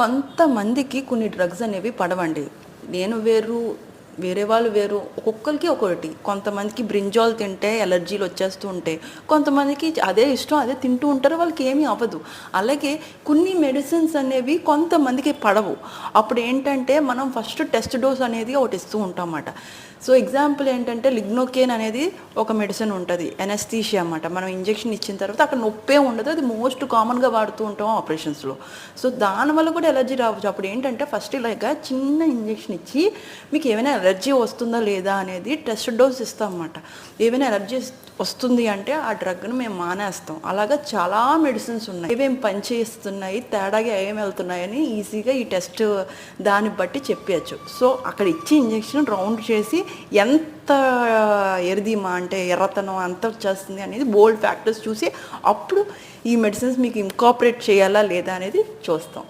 కొంతమందికి కొన్ని డ్రగ్స్ అనేవి పడవండి. నేను వేరు వేరే వాళ్ళు వేరు. ఒక్కొక్కరికి ఒక్కొక్కటి కొంతమందికి బ్రింజాల్ తింటే ఎలర్జీలు వచ్చేస్తూ ఉంటాయి కొంతమందికి అదే ఇష్టం అదే తింటూ ఉంటారు వాళ్ళకి ఏమీ అవ్వదు. అలాగే కొన్ని మెడిసిన్స్ అనేవి కొంతమందికి పడవు. అప్పుడు ఏంటంటే మనం ఫస్ట్ టెస్ట్ డోస్ అనేది ఒకటి ఇస్తూ ఉంటాం అన్నమాట సో ఎగ్జాంపుల్ ఏంటంటే లిగ్నోకేన్ అనేది ఒక మెడిసిన్ ఉంటుంది. ఎనస్థీషియా అనమాట మనం ఇంజెక్షన్ ఇచ్చిన తర్వాత అక్కడ నొప్పే ఉండదు. అది మోస్ట్ కామన్గా వాడుతూ ఉంటాం ఆపరేషన్స్లో. సో దానివల్ల కూడా ఎలర్జీ రావచ్చు. అప్పుడు ఏంటంటే ఫస్ట్ ఇలాగ చిన్న ఇంజెక్షన్ ఇచ్చి మీకు ఏమైనా ఎలర్జీ వస్తుందా లేదా అనేది టెస్ట్ డోస్ ఇస్తాం అన్నమాట ఏమైనా ఎలర్జీ వస్తుంది అంటే ఆ డ్రగ్ను మేము మానేస్తాం. అలాగా చాలా మెడిసిన్స్ ఉన్నాయి. ఏమేమి పనిచేస్తున్నాయి తేడాగా ఏం వెళ్తున్నాయని ఈజీగా ఈ టెస్ట్ దాన్ని బట్టి చెప్పచ్చు సో అక్కడ ఇచ్చి ఇంజెక్షన్ రౌండ్ చేసి ఎంత ఎరిదీమా అంటే ఎర్రతనం అంత వచ్చేస్తుంది అనేది బోల్డ్ ఫ్యాక్టర్స్ చూసి అప్పుడు ఈ మెడిసిన్స్ మీకు ఇంకాపరేట్ చేయాలా లేదా అనేది చూస్తాం.